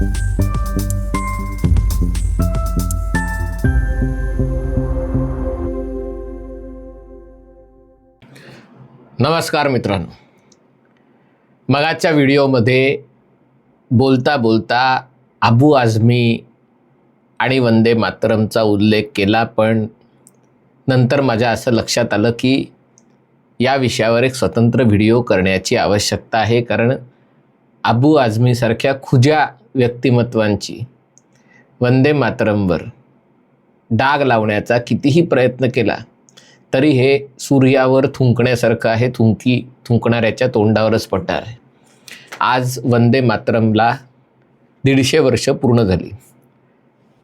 नमस्कार मित्रांनो. मगाच्या व्हिडिओमध्ये बोलता बोलता आबू आझमी आणि वंदे मातरमचा उल्लेख केला पण नंतर माझ्या असं लक्षात आलं की या विषयावर एक स्वतंत्र व्हिडिओ करण्याची आवश्यकता आहे कारण आबू आझमीसारख्या खुज्या व्यक्तिमत्वांची. वंदे मातरमवर डाग लावण्याचा कितीही प्रयत्न केला तरी हे सूर्यावर थुंकण्यासारखं आहे थुंकी थुंकणाऱ्याच्या तोंडावरच पडणार आहे. आज वंदे मातरमला दीडशे वर्ष पूर्ण झाली.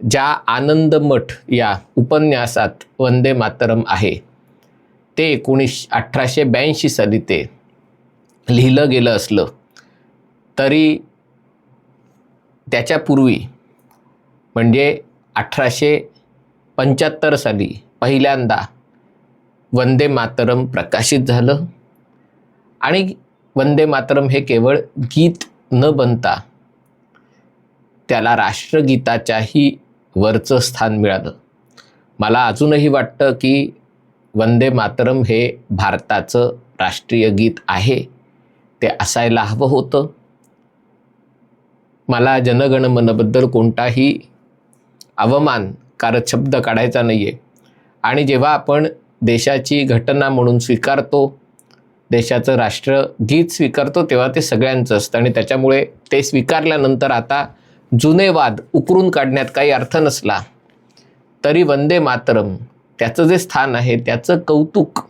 ज्या आनंद मठ या उपन्यासात वंदे मातरम आहे ते एकोणीस अठराशे ब्याऐंशी साली ते लिहिलं गेलं असलं तरी त्याच्यापूर्वी म्हणजे अठराशे पंच्याहत्तर साली पहिल्यांदा वंदे मातरम प्रकाशित झालं. आणि वंदे मातरम हे केवळ गीत न बनता त्याला राष्ट्रगीताच्याही वरचं स्थान मिळालं. मला अजूनही वाटतं की वंदे मातरम हे भारताचं राष्ट्रीय गीत आहे. ते असायला हवं होतं. मला जनगणमनबद्दल कोणताही अवमानकारक शब्द काढायचा नाही आहे आणि जेव्हा आपण देशाची घटना म्हणून स्वीकारतो देशाचं राष्ट्रगीत स्वीकारतो तेव्हा ते सगळ्यांचं असतं. आणि त्याच्यामुळे ते स्वीकारल्यानंतर आता जुने वाद उकरून काढण्यात काही अर्थ नसला तरी वंदे मातरम त्याचं जे स्थान आहे त्याचं कौतुक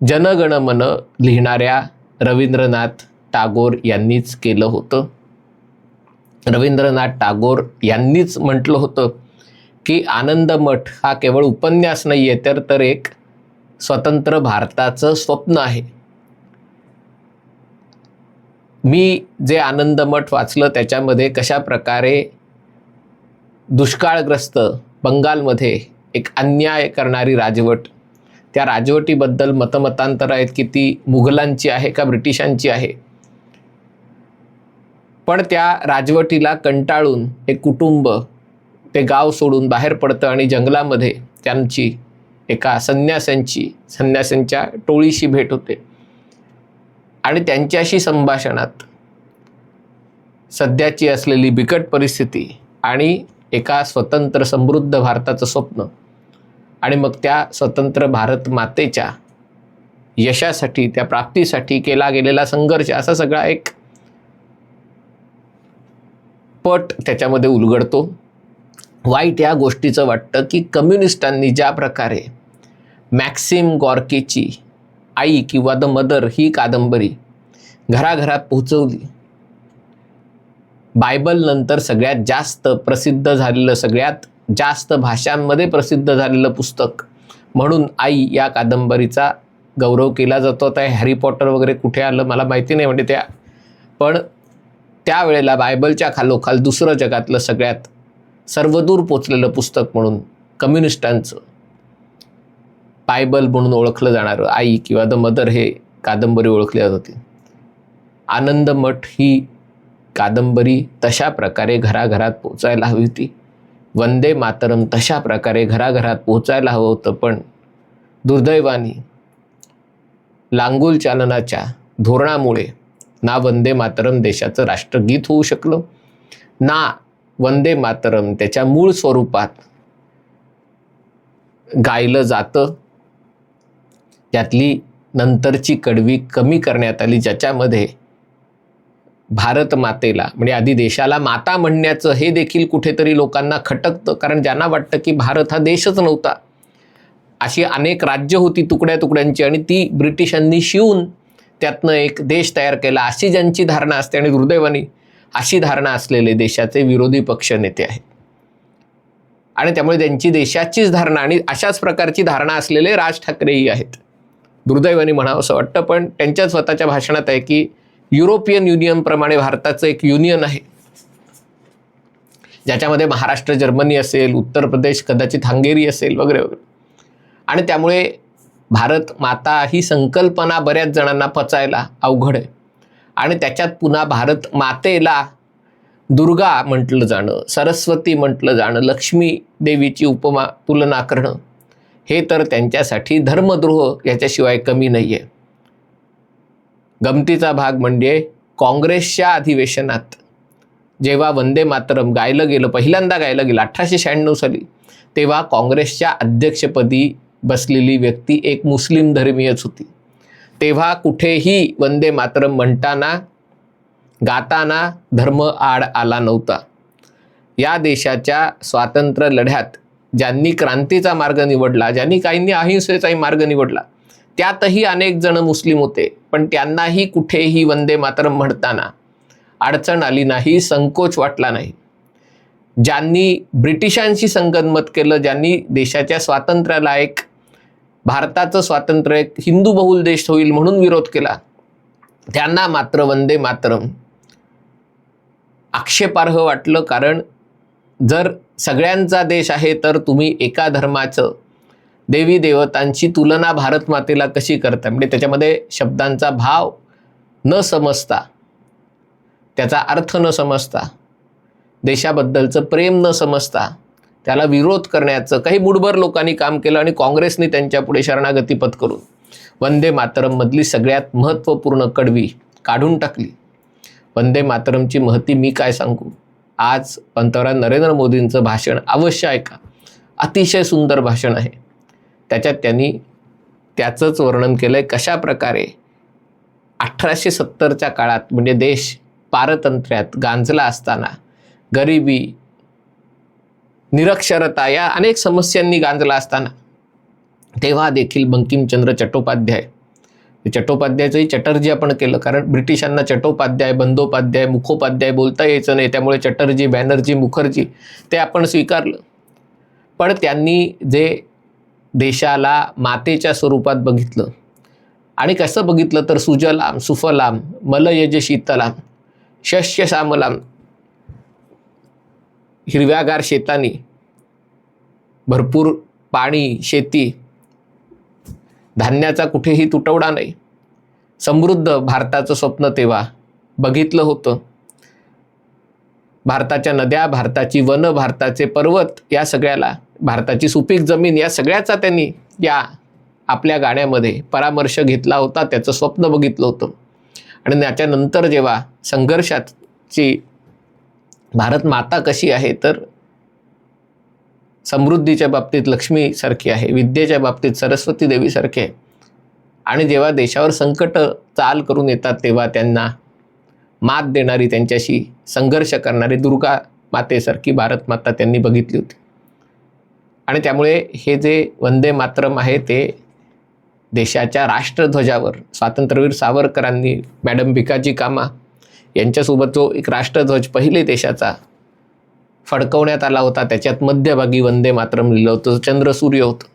जनगणमन लिहिणाऱ्या रवींद्रनाथ टागोर यांनीच केलं होतं. रवींद्रनाथ टागोर यांनीच म्हटलं होतं की आनंद मठ हा केवळ उपन्यास नाही आहे तर तर एक स्वतंत्र भारताचं स्वप्न आहे. मी जे आनंद मठ वाचलं त्याच्यामध्ये कशा प्रकारे दुष्काळग्रस्त बंगालमध्ये एक अन्याय करणारी राजवट त्या राजवटीबद्दल मतमतांतर आहेत की ती मुघलांची आहे का ब्रिटिशांची आहे? पण त्या राजवटीला कंटाळून हे कुटुंब ते गाव सोडून बाहेर पडतं आणि जंगलामध्ये त्यांची एका संन्यासांची संन्यासांच्या टोळीशी भेट होते. आणि त्यांच्याशी संभाषणात सध्याची असलेली बिकट परिस्थिती आणि एका स्वतंत्र समृद्ध भारताचं स्वप्न आणि मग त्या स्वतंत्र भारत मातेच्या यशासाठी त्या प्राप्तीसाठी केला गेलेला संघर्ष असा सगळा एक पट त्याच्यामध्ये उलगडतो. वाईट या गोष्टीचं वाटतं की कम्युनिस्टांनी ज्या प्रकारे मॅक्सिम गॉर्केची आई किंवा द मदर ही कादंबरी घराघरात पोहोचवली. बायबल नंतर सगळ्यात जास्त प्रसिद्ध झालेलं सगळ्यात जास्त भाषांमध्ये प्रसिद्ध झालेलं पुस्तक म्हणून आई या कादंबरीचा गौरव केला जातो. आता हॅरी पॉटर वगैरे कुठे आलं मला माहिती नाही म्हणजे त्या पण त्यावेळेला बायबलच्या खालोखाल दुसरं जगातलं सगळ्यात सर्वदूर पोचलेलं पुस्तक म्हणून कम्युनिस्टांचं बायबल म्हणून ओळखलं जाणारं आई किंवा द मदर हे कादंबरी ओळखली जात होती. आनंद मठ ही कादंबरी तशा प्रकारे घराघरात पोचायला हवी होती. वंदे मातरम तशा प्रकारे घराघरात पोचायला हवं होतं पण दुर्दैवानी लांगुल चालनाच्या धोरणामुळे ना वंदे मातरम देशाचं राष्ट्रगीत होऊ शकलं ना वंदे मातरम त्याच्या मूळ स्वरूपात गायलं जातं त्यातली नंतरची कडवी कमी करण्यात आली ज्याच्यामध्ये भारत मातेला म्हणजे आधी देशाला माता म्हणण्याचं हे देखील कुठेतरी लोकांना खटकतं कारण ज्यांना वाटतं की भारत हा देशच नव्हता. अशी अनेक राज्य होती तुकड्या तुकड्यांची आणि ती ब्रिटिशांनी शिवून त्यातनं एक देश तयार केला अशी ज्यांची धारणा असते आणि दुर्दैवानी अशी धारणा असलेले देशाचे विरोधी पक्ष नेते आहेत. आणि त्यामुळे त्यांची देशाचीच धारणा आणि अशाच प्रकारची धारणा असलेले राज ठाकरेही आहेत. दुर्दैवानी म्हणावं असं वाटतं पण त्यांच्या स्वतःच्या भाषणात आहे की युरोपियन युनियनप्रमाणे भारताचं एक युनियन आहे. ज्याच्यामध्ये महाराष्ट्र जर्मनी असेल उत्तर प्रदेश कदाचित हंगेरी असेल वगैरे वगैरे. आणि त्यामुळे भारत माता ही संकल्पना बऱ्याच जणांना पचायला अवघड आहे. आणि त्याच्यात पुन्हा भारत मातेला दुर्गा म्हटलं जाणं सरस्वती म्हटलं जाणं लक्ष्मी देवीची उपमा तुलना करणं हे तर त्यांच्यासाठी धर्मद्रोह याच्याशिवाय कमी नाही आहे गमतीचा भाग म्हणजे काँग्रेसच्या अधिवेशनात जेव्हा वंदे मातरम गायलं गेलं पहिल्यांदा गायलं गेलं अठराशे शहाण्णव साली तेव्हा काँग्रेसच्या अध्यक्षपदी बसलेली व्यक्ती एक मुस्लिम धर्मीयच होती. तेव्हा कुठेही वंदे मातरम म्हणताना गाताना धर्म आड आला नव्हता. या देशाच्या स्वातंत्र्य लढ्यात ज्यांनी क्रांतीचा मार्ग निवडला ज्यांनी काहींनी अहिंसेचाही मार्ग निवडला त्यातही अनेक जण मुस्लिम होते पण त्यांनाही कुठेही वंदे मातरम म्हणताना अडचण आली नाही संकोच वाटला नाही. ज्यांनी ब्रिटिशांशी संगनमत केलं ज्यांनी देशाच्या स्वातंत्र्याला एक भारताचं स्वातंत्र्य एक हिंदू बहुल देश होईल म्हणून विरोध केला. त्यांना मात्र वंदे मातरम. आक्षेपार्ह वाटलं कारण जर सगळ्यांचा देश आहे तर तुम्ही एका धर्माचं देवी देवतांची तुलना भारत मातेला कशी करता? म्हणजे त्याच्यामध्ये शब्दांचा भाव न समजता त्याचा अर्थ न समजता देशाबद्दलचं प्रेम न समजता त्याला विरोध करण्याचं काही बुडभर लोकांनी काम केलं आणि काँग्रेसने त्यांच्या पुढे शरणागती पत्करून वंदे मातरममधली सगळ्यात महत्त्वपूर्ण कडवी काढून टाकली. वंदे मातरमची महती मी काय सांगू? आज पंतप्रधान नरेंद्र मोदींचं भाषण अवश्य ऐका. अतिशय सुंदर भाषण आहे. त्याच्यात त्यांनी त्याचंच वर्णन केलं आहे कशा प्रकारे अठराशे सत्तरच्या काळात म्हणजे देश पारतंत्र्यात गांजला असताना गरिबी निरक्षरता या अनेक समस्यांनी गांजला असताना. तेव्हा देखील बंकिमचंद्र चट्टोपाध्याय. चट्टोपाध्यायचंही चटर्जी आपण केलं कारण ब्रिटिशांना चट्टोपाध्याय बंदोपाध्याय मुखोपाध्याय बोलता यायचं नाही त्यामुळे चटर्जी बॅनर्जी मुखर्जी ते आपण स्वीकारलं. पण त्यांनी जे देशाला मातेच्या स्वरूपात बघितलं आणि कसं बघितलं तर सुजलाम सुफलाम मलयज शीतलाम शस्य श्यामलाम हिरव्यागार शेतानी भरपूर पाणी शेती धान्याचा कुठेही तुटवडा नाही. समृद्ध भारताचं स्वप्न तेव्हा बघितलं होतं. भारताच्या नद्या भारताची वन भारताचे पर्वत या सगळ्याला भारताची सुपीक जमीन या सगळ्याचा त्यांनी या आपल्या गाण्यामध्ये परामर्श घेतला होता त्याचं स्वप्न बघितलं होतं. आणि त्याच्यानंतर जेव्हा संघर्षाची भारत माता कशी आहे तर समृद्धीच्या बाबतीत लक्ष्मीसारखी आहे विद्येच्या बाबतीत सरस्वती देवीसारखी आहे. आणि जेव्हा देशावर संकट चाल करून येतात तेव्हा त्यांना मात देणारी त्यांच्याशी संघर्ष करणारी दुर्गा मातेसारखी भारत माता त्यांनी बघितली होती. आणि त्यामुळे हे जे वंदे मातरम आहे ते देशाच्या राष्ट्रध्वजावर स्वातंत्र्यवीर सावरकरांनी मॅडम भिकाजी कामा यांच्यासोबत जो एक राष्ट्रध्वज पहिले देशाचा फडकवण्यात आला होता त्याच्यात मध्यभागी वंदे मातरम लिहिलं होतं चंद्र सूर्य होतं.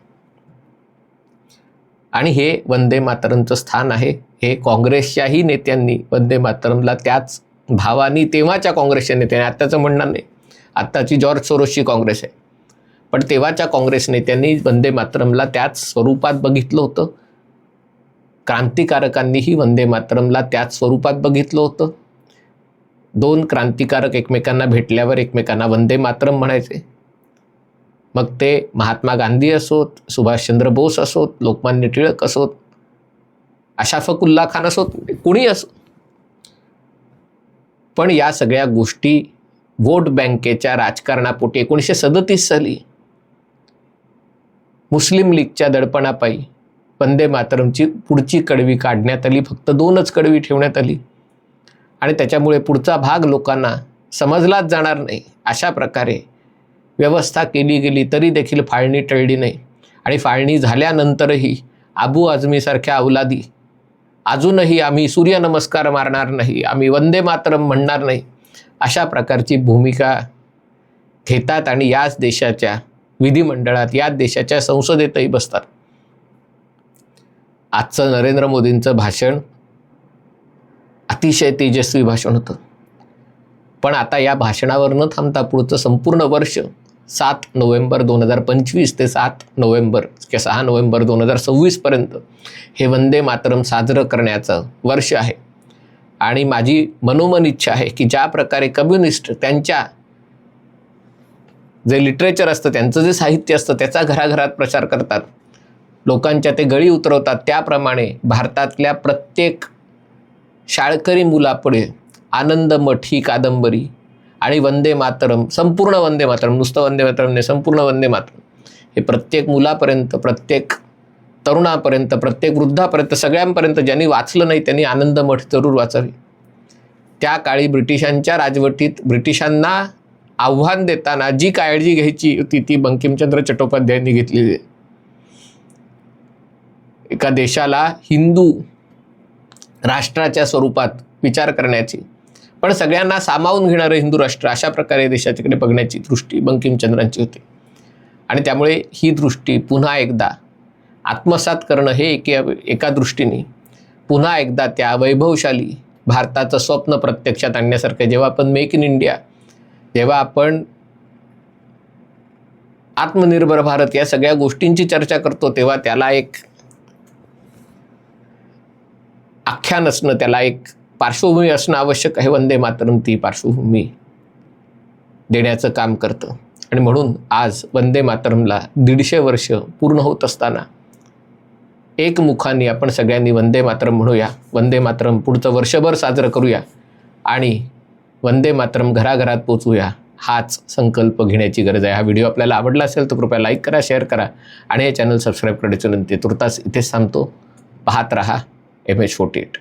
आणि हे वंदे मातरमचं स्थान आहे. हे काँग्रेसच्याही नेत्यांनी वंदे मातरमला त्याच भावानी तेव्हाच्या काँग्रेसच्या नेत्यांनी आत्ताचं म्हणणार नाही. आत्ताची जॉर्ज सोरोसची काँग्रेस आहे. पण तेव्हाच्या काँग्रेस नेत्यांनी वंदे मातरमला त्याच स्वरूपात बघितलं होतं. क्रांतिकारकांनीही वंदे मातरमला त्याच स्वरूपात बघितलं होतं. दोन क्रांतिकारक एकमेकांना भेटल्यावर एकमेकांना वंदे मातरम म्हणायचे. मग ते महात्मा गांधी असोत सुभाषचंद्र बोस असोत लोकमान्य टिळक असोत अशाफकुल्ला खान असोत कुणी असो. पण या सगळ्या गोष्टी वोट बँकेच्या राजकारणापोटी एकोणीसशे सदतीस साली. मुस्लिम लीगच्या दडपणापायी वंदे मातरमची पुढची कडवी काढण्यात आली फक्त दोनच कडवी ठेवण्यात आली. आणि त्याच्यामुळे पुढचा भाग लोकांना समजलाच जाणार नाही. अशा प्रकारे व्यवस्था केली गेली तरी देखील फाळणी टळली नाही. आणि फाळणी झाल्यानंतरही आबू आझमीसारख्या अवलादी अजूनही आम्ही सूर्यनमस्कार मारणार नाही आम्ही वंदे मातरम म्हणणार नाही अशा प्रकारची भूमिका घेतात आणि याच देशाच्या विधिमंडळात याच देशाच्या संसदेतही बसतात. आजचं नरेंद्र मोदींचं भाषण अतिशय तेजस्वी भाषण होतं. पण आता या भाषणावर न थांबता पुढचं संपूर्ण वर्ष सात नोव्हेंबर दोन हजार पंचवीस ते सात नोव्हेंबर किंवा सहा नोव्हेंबर दोन हजार सव्वीसपर्यंत हे वंदे मातरम साजरं करण्याचं वर्ष आहे. आणि माझी मनोमन इच्छा आहे की ज्या प्रकारे कम्युनिस्ट त्यांच्या जे लिटरेचर असतं त्यांचं जे साहित्य असतं त्याचा घराघरात प्रचार करतात. लोकांच्या ते गळी उतरवतात. त्याप्रमाणे भारतातल्या प्रत्येक शाळकरी मुलापुढे आनंदमठ ही कादंबरी आणि वंदे मातरम संपूर्ण वंदे मातरम नुसतं वंदे मातरम नाही संपूर्ण वंदे मातरम. हे प्रत्येक मुलापर्यंत प्रत्येक तरुणापर्यंत प्रत्येक वृद्धापर्यंत सगळ्यांपर्यंत ज्यांनी वाचलं नाही त्यांनी आनंदमठ जरूर वाचावी. त्या काळी ब्रिटिशांच्या राजवटीत ब्रिटिशांना आव्हान देताना जी काळजी घ्यायची होती ती बंकिमचंद्र चट्टोपाध्यायांनी घेतलेली आहे. एका देशाला हिंदू राष्ट्राच्या स्वरूपात विचार करण्याची. पण सगळ्यांना सामावून घेणारं हिंदू राष्ट्र अशा प्रकारे देशाच्याकडे बघण्याची दृष्टी बंकिमचंद्रांची होती. आणि त्यामुळे ही दृष्टी पुन्हा एकदा आत्मसात करणं हे एके एका दृष्टीने पुन्हा एकदा त्या वैभवशाली भारताचं स्वप्न प्रत्यक्षात आणण्यासारखं जेव्हा आपण मेक इन इंडिया जेव्हा आपण आत्मनिर्भर भारत या सगळ्या गोष्टींची चर्चा करतो तेव्हा त्याला एक आख्यान असणं त्याला एक पार्श्वभूमी असणं आवश्यक आहे. वंदे मातरम ती पार्श्वभूमी देण्याचं काम करतं. आणि म्हणून आज वंदे मातरमला दीडशे वर्ष पूर्ण होत असताना एकमुखाने आपण सगळ्यांनी वंदे मातरम म्हणूया. वंदे मातरम पुढचं वर्षभर साजरं करूया आणि वंदे मातरम घराघरात पोचूया हाच संकल्प घेण्याची गरज आहे. हा व्हिडिओ आपल्याला आवडला असेल तर कृपया लाईक करा शेअर करा आणि हे चॅनल सबस्क्राईब करण्याची विनंती तुर्तास इथेच थांबतो. पाहत रहा. M H forty eight.